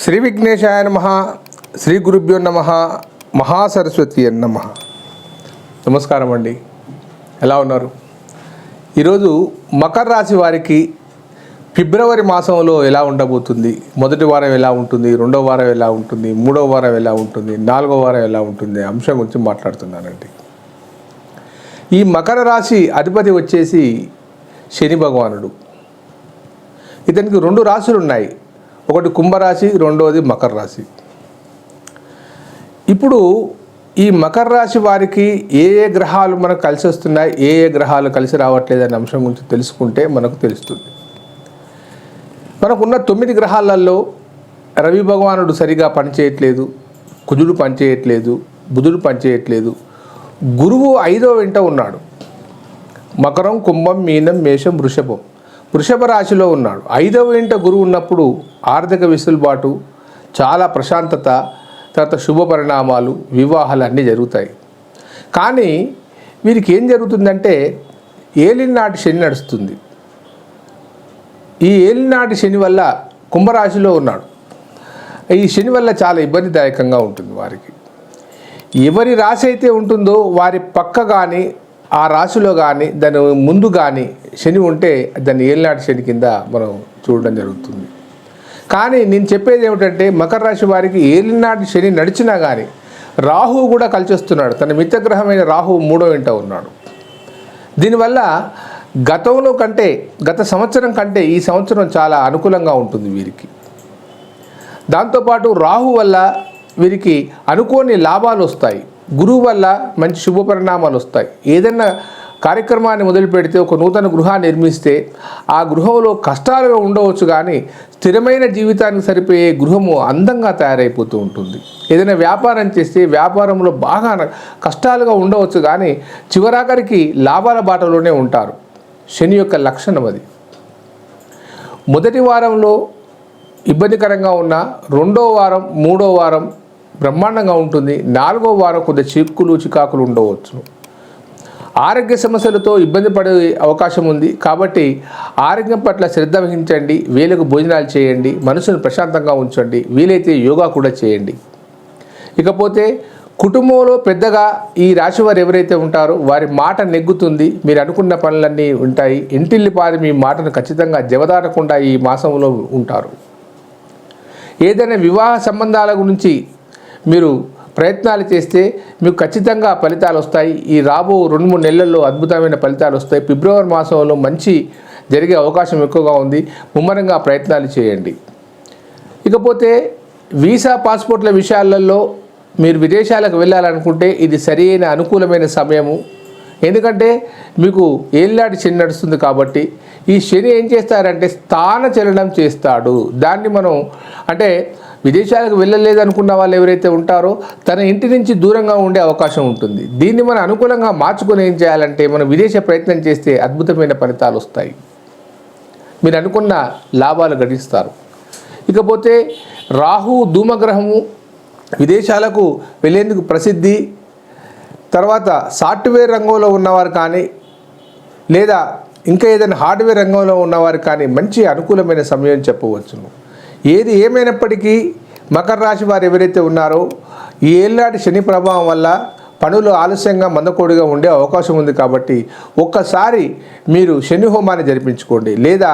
శ్రీ విఘ్నేశాయ నమ శ్రీ గురుభ్యో నమ మహాసరస్వతి నమ. నమస్కారం అండి. ఎలా ఉన్నారు? ఈరోజు మకర రాశి వారికి ఫిబ్రవరి మాసంలో ఎలా ఉండబోతుంది? మొదటి వారం ఎలా ఉంటుంది? రెండో వారం ఎలా ఉంటుంది? మూడో వారం ఎలా ఉంటుంది? నాలుగో వారం ఎలా ఉంటుంది? అంశం గురించి మాట్లాడుతున్నానండి. ఈ మకర రాశి అధిపతి వచ్చేసి శని భగవానుడు. ఇతనికి రెండు రాశులు ఉన్నాయి ఒకటి కుంభరాశి రెండవది మకర రాశి. ఇప్పుడు ఈ మకర రాశి వారికి ఏ ఏ గ్రహాలు మనకు కలిసి వస్తున్నాయి ఏ ఏ గ్రహాలు కలిసి రావట్లేదు అనే అంశం గురించి తెలుసుకుంటే మనకు తెలుస్తుంది. మనకున్న తొమ్మిది గ్రహాలలో రవి భగవానుడు సరిగా పనిచేయట్లేదు కుజుడు పనిచేయట్లేదు బుధుడు పనిచేయట్లేదు. గురువు ఐదో వెంట ఉన్నాడు. మకరం కుంభం మీనం మేషం వృషభం. వృషభ రాశిలో ఉన్నాడు. ఐదవ ఇంట గురువు ఉన్నప్పుడు ఆర్థిక వెసులుబాటు చాలా ప్రశాంతత తర్వాత శుభ పరిణామాలు వివాహాలు అన్నీ జరుగుతాయి. కానీ వీరికి ఏం జరుగుతుందంటే ఏలినాటి శని నడుస్తుంది. ఈ ఏలినాటి శని వల్ల కుంభరాశిలో ఉన్నాడు. ఈ శని వల్ల చాలా ఇబ్బందిదాయకంగా ఉంటుంది వారికి. ఎవరి రాశి అయితే ఉంటుందో వారి పక్క కానీ ఆ రాశిలో కానీ దాని ముందు కానీ శని ఉంటే దాన్ని ఏళ్ళనాటి శని కింద మనం చూడడం జరుగుతుంది. కానీ నేను చెప్పేది ఏమిటంటే మకర రాశి వారికి ఏలినాటి శని నడిచినా కానీ రాహువు కూడా కలిసిస్తున్నాడు. తన మిత్రగ్రహమైన రాహువు మూడో ఇంట ఉన్నాడు. దీనివల్ల గతంలో కంటే గత సంవత్సరం కంటే ఈ సంవత్సరం చాలా అనుకూలంగా ఉంటుంది వీరికి. దాంతోపాటు రాహు వల్ల వీరికి అనుకోని లాభాలు వస్తాయి. గురువు వల్ల మంచి శుభ పరిణామాలు వస్తాయి. ఏదైనా కార్యక్రమాన్ని మొదలు పెడితే ఒక నూతన గృహాన్ని నిర్మిస్తే ఆ గృహంలో కష్టాలుగా ఉండవచ్చు కానీ స్థిరమైన జీవితానికి సరిపోయే గృహము అందంగా తయారైపోతూ ఉంటుంది. ఏదైనా వ్యాపారం చేస్తే వ్యాపారంలో బాగా కష్టాలుగా ఉండవచ్చు కానీ చివరాఖరికి లాభాల బాటలోనే ఉంటారు. శని యొక్క లక్షణం అది. మొదటి వారంలో ఇబ్బందికరంగా ఉన్న రెండో వారం మూడో వారం బ్రహ్మాండంగా ఉంటుంది. నాలుగో వారం కొద్ది చిక్కులు చికాకులు ఉండవచ్చు. ఆరోగ్య సమస్యలతో ఇబ్బంది పడే అవకాశం ఉంది. కాబట్టి ఆరోగ్యం పట్ల శ్రద్ధ వహించండి. వీలకు భోజనాలు చేయండి. మనసును ప్రశాంతంగా ఉంచండి. వీలైతే యోగా కూడా చేయండి. ఇకపోతే కుటుంబంలో పెద్దగా ఈ రాశి వారు ఎవరైతే ఉంటారో వారి మాట నెగ్గుతుంది. మీరు అనుకున్న పనులన్నీ ఉంటాయి. ఇంటిల్లి పారి మీ మాటను ఖచ్చితంగా జవదాటకుండా ఈ మాసంలో ఉంటారు. ఏదైనా వివాహ సంబంధాల గురించి మీరు ప్రయత్నాలు చేస్తే మీకు ఖచ్చితంగా ఫలితాలు వస్తాయి. ఈ రాబో రెండు మూడు నెలల్లో అద్భుతమైన ఫలితాలు వస్తాయి. ఫిబ్రవరి మాసంలో మంచి జరిగే అవకాశం ఎక్కువగా ఉంది. ముమ్మరంగా ప్రయత్నాలు చేయండి. ఇకపోతే వీసా పాస్పోర్ట్ల విషయాలలో మీరు విదేశాలకు వెళ్ళాలనుకుంటే ఇది సరైన అనుకూలమైన సమయము. ఎందుకంటే మీకు ఏళ్ళాటి శని నడుస్తుంది కాబట్టి ఈ శని ఏం చేస్తారంటే స్థాన చలనం చేస్తాడు. దాన్ని మనం అంటే విదేశాలకు వెళ్ళలేదు అనుకున్న వాళ్ళు ఎవరైతే ఉంటారో తన ఇంటి నుంచి దూరంగా ఉండే అవకాశం ఉంటుంది. దీన్ని మనం అనుకూలంగా మార్చుకొని ఏం చేయాలంటే మనం విదేశ ప్రయత్నం చేస్తే అద్భుతమైన ఫలితాలు వస్తాయి. మీరు అనుకున్న లాభాలు గడిస్తారు. ఇకపోతే రాహు ధూమగ్రహము విదేశాలకు వెళ్ళేందుకు ప్రసిద్ధి తర్వాత సాఫ్ట్వేర్ రంగంలో ఉన్నవారు కానీ లేదా ఇంకా ఏదైనా హార్డ్వేర్ రంగంలో ఉన్నవారు కానీ మంచి అనుకూలమైన సమయం చెప్పవచ్చును. ఏది ఏమైనప్పటికీ మకర రాశి వారు ఎవరైతే ఉన్నారో ఈ ఏళ్ళాటి శని ప్రభావం వల్ల పనులు ఆలస్యంగా మందకోడిగా ఉండే అవకాశం ఉంది కాబట్టి ఒక్కసారి మీరు శని హోమాన్ని జరిపించుకోండి. లేదా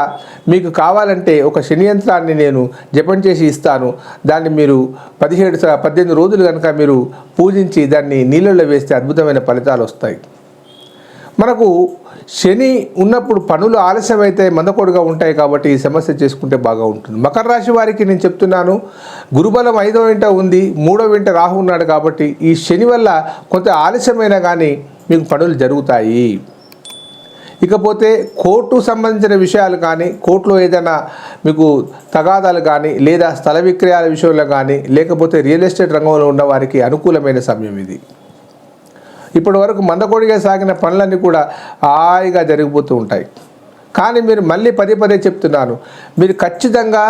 మీకు కావాలంటే ఒక శని యంత్రాన్ని నేను జపం చేసి ఇస్తాను. దాన్ని మీరు పదిహేడు పద్దెనిమిది రోజులు కనుక మీరు పూజించి దాన్ని నీళ్ళల్లో వేస్తే అద్భుతమైన ఫలితాలు వస్తాయి. మనకు శని ఉన్నప్పుడు పనులు ఆలస్యమైతే మందకొడుగా ఉంటాయి కాబట్టి ఈ సమస్య చేసుకుంటే బాగా ఉంటుంది. మకర రాశి వారికి నేను చెప్తున్నాను గురుబలం ఐదో వెంట ఉంది మూడో వెంట రాహు ఉన్నాడు కాబట్టి ఈ శని వల్ల కొంత ఆలస్యమైనా కానీ మీకు పనులు జరుగుతాయి. ఇకపోతే కోర్టు సంబంధించిన విషయాలు కానీ కోర్టులో ఏదైనా మీకు తగాదాలు కానీ లేదా స్థల విక్రయాల విషయంలో కానీ లేకపోతే రియల్ ఎస్టేట్ రంగంలో ఉన్న వారికి అనుకూలమైన సమయం ఇది. ఇప్పటి వరకు మందకొడిగా సాగిన పనులన్నీ కూడా హాయిగా జరిగిపోతూ ఉంటాయి. కానీ మీరు మళ్ళీ పదే పదే చెప్తున్నాను మీరు ఖచ్చితంగా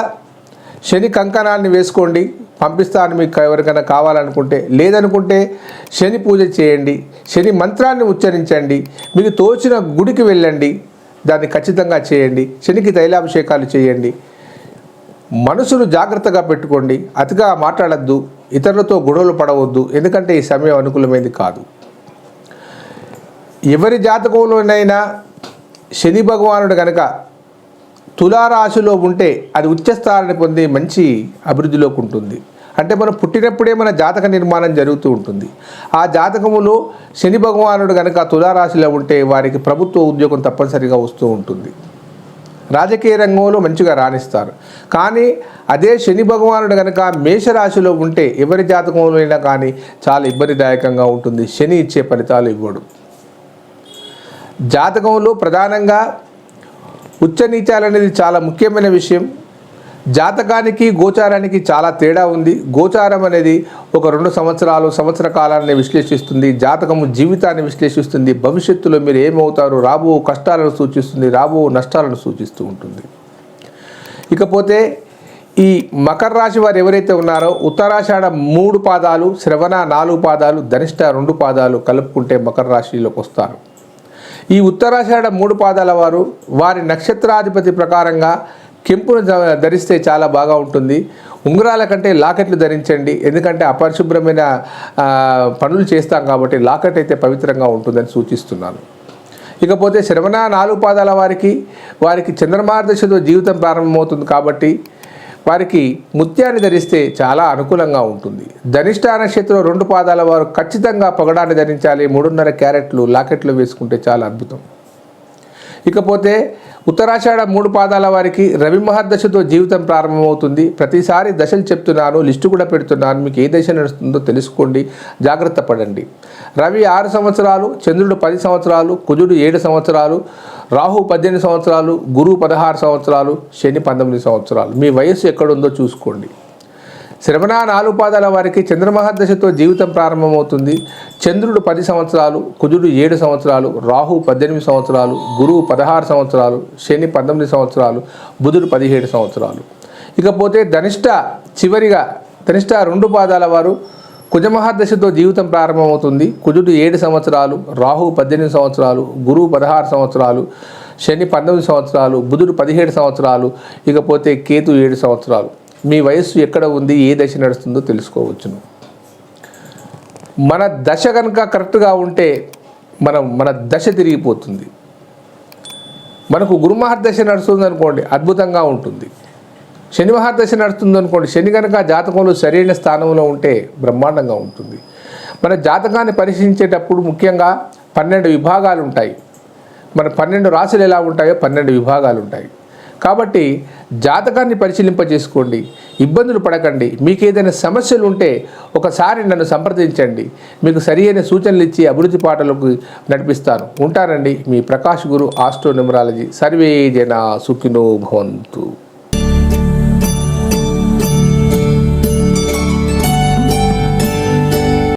శని కంకణాన్ని వేసుకోండి పంపిస్తాను మీకు ఎవరికైనా కావాలనుకుంటే. లేదనుకుంటే శని పూజ చేయండి శని మంత్రాన్ని ఉచ్చరించండి మీకు తోచిన గుడికి వెళ్ళండి దాన్ని ఖచ్చితంగా చేయండి శనికి తైలాభిషేకాలు చేయండి. మనసును జాగ్రత్తగా పెట్టుకోండి అతిగా మాట్లాడద్దు ఇతరులతో గొడవలు పడవద్దు ఎందుకంటే ఈ సమయం అనుకూలమైంది కాదు. ఎవరి జాతకంలోనైనా శని భగవానుడు కనుక తులారాశిలో ఉంటే అది ఉచ్చస్థానాన్ని పొంది మంచి అభివృద్ధిలోకి ఉంటుంది. అంటే మనం పుట్టినప్పుడే మన జాతక నిర్మాణం జరుగుతూ ఉంటుంది. ఆ జాతకములో శని భగవానుడు కనుక తులారాశిలో ఉంటే వారికి ప్రభుత్వ ఉద్యోగం తప్పనిసరిగా వస్తూ ఉంటుంది. రాజకీయ రంగంలో మంచిగా రాణిస్తారు. కానీ అదే శని భగవానుడు కనుక మేషరాశిలో ఉంటే ఎవరి జాతకంలో అయినా కానీ చాలా ఇబ్బందిదాయకంగా ఉంటుంది. శని ఇచ్చే ఫలితాలు ఇవ్వడు. జాతకంలో ప్రధానంగా ఉచ్చనీచాలు అనేది చాలా ముఖ్యమైన విషయం. జాతకానికి గోచారానికి చాలా తేడా ఉంది. గోచారం అనేది ఒక రెండు సంవత్సరాలు సంవత్సర కాలాన్ని విశ్లేషిస్తుంది. జాతకము జీవితాన్ని విశ్లేషిస్తుంది. భవిష్యత్తులో మీరు ఏమవుతారు? రాబో కష్టాలను సూచిస్తుంది. రాబో నష్టాలను సూచిస్తూ ఉంటుంది. ఇకపోతే ఈ మకర రాశి వారు ఎవరైతే ఉన్నారో ఉత్తరాషాఢ మూడు పాదాలు శ్రవణ నాలుగు పాదాలు ధనిష్ట రెండు పాదాలు కలుపుకుంటే మకర రాశిలోకి వస్తారు. ఈ ఉత్తరాషాఢ మూడు పాదాల వారు వారి నక్షత్రాధిపతి ప్రకారంగా కెంపును ధరిస్తే చాలా బాగా ఉంటుంది. ఉంగరాల కంటే లాకెట్లు ధరించండి. ఎందుకంటే అపరిశుభ్రమైన పనులు చేస్తాం కాబట్టి లాకెట్ అయితే పవిత్రంగా ఉంటుందని సూచిస్తున్నాను. ఇకపోతే శ్రవణ నాలుగు పాదాల వారికి వారికి చంద్రమార్దశతో జీవితం ప్రారంభమవుతుంది కాబట్టి వారికి ముత్యాన్ని ధరిస్తే చాలా అనుకూలంగా ఉంటుంది. ధనిష్ట నక్షత్రం రెండు పాదాల వారు ఖచ్చితంగా పొగడాన్ని ధరించాలి. మూడున్నర క్యారెట్లు లాకెట్లు వేసుకుంటే చాలా అద్భుతం. ఇకపోతే ఉత్తరాషాఢ మూడు పాదాల వారికి రవి మహర్దశతో జీవితం ప్రారంభమవుతుంది. ప్రతిసారి దశలు చెప్తున్నాను లిస్టు కూడా పెడుతున్నాను. మీకు ఏ దశ నడుస్తుందో తెలుసుకోండి. జాగ్రత్త పడండి. రవి ఆరు సంవత్సరాలు చంద్రుడు పది సంవత్సరాలు కుజుడు ఏడు సంవత్సరాలు రాహు పద్దెనిమిది సంవత్సరాలు గురువు పదహారు సంవత్సరాలు శని పంతొమ్మిది సంవత్సరాలు. మీ వయస్సు ఎక్కడుందో చూసుకోండి. శ్రవణ నాలుగు పాదాల వారికి చంద్రమహర్దశతో జీవితం ప్రారంభమవుతుంది. చంద్రుడు పది సంవత్సరాలు కుజుడు ఏడు సంవత్సరాలు రాహు పద్దెనిమిది సంవత్సరాలు గురువు పదహారు సంవత్సరాలు శని పంతొమ్మిది సంవత్సరాలు బుధుడు పదిహేడు సంవత్సరాలు. ఇకపోతే ధనిష్ట చివరిగా ధనిష్ట రెండు పాదాల వారు కుజమహాదశతో జీవితం ప్రారంభమవుతుంది. కుజుడు ఏడు సంవత్సరాలు రాహు పద్దెనిమిది సంవత్సరాలు గురువు పదహారు సంవత్సరాలు శని పంతొమ్మిది సంవత్సరాలు బుధుడు పదిహేడు సంవత్సరాలు ఇకపోతే కేతు ఏడు సంవత్సరాలు. మీ వయస్సు ఎక్కడ ఉంది ఏ దశ నడుస్తుందో తెలుసుకోవచ్చును. మన దశ కనుక కరెక్ట్గా ఉంటే మనం మన దశ తిరిగిపోతుంది. మనకు గురుమహర్దశ నడుస్తుంది అనుకోండి అద్భుతంగా ఉంటుంది. శని మహాదశ నడుస్తుంది అనుకోండి శని కనుక జాతకంలో సరైన స్థానంలో ఉంటే బ్రహ్మాండంగా ఉంటుంది. మన జాతకాన్ని పరిశీలించేటప్పుడు ముఖ్యంగా పన్నెండు విభాగాలు ఉంటాయి. మన పన్నెండు రాశులు ఎలా ఉంటాయో పన్నెండు విభాగాలు ఉంటాయి. కాబట్టి జాతకాన్ని పరిశీలింపజేసుకోండి. ఇబ్బందులు పడకండి. మీకు ఏదైనా సమస్యలు ఉంటే ఒకసారి నన్ను సంప్రదించండి. మీకు సరి అయిన సూచనలు ఇచ్చి అభివృద్ధి పాటలకు నడిపిస్తాను. ఉంటానండి మీ ప్రకాష్ గురు ఆస్ట్రో న్యూమరాలజీ. సర్వే జన సుఖినో భవంతు.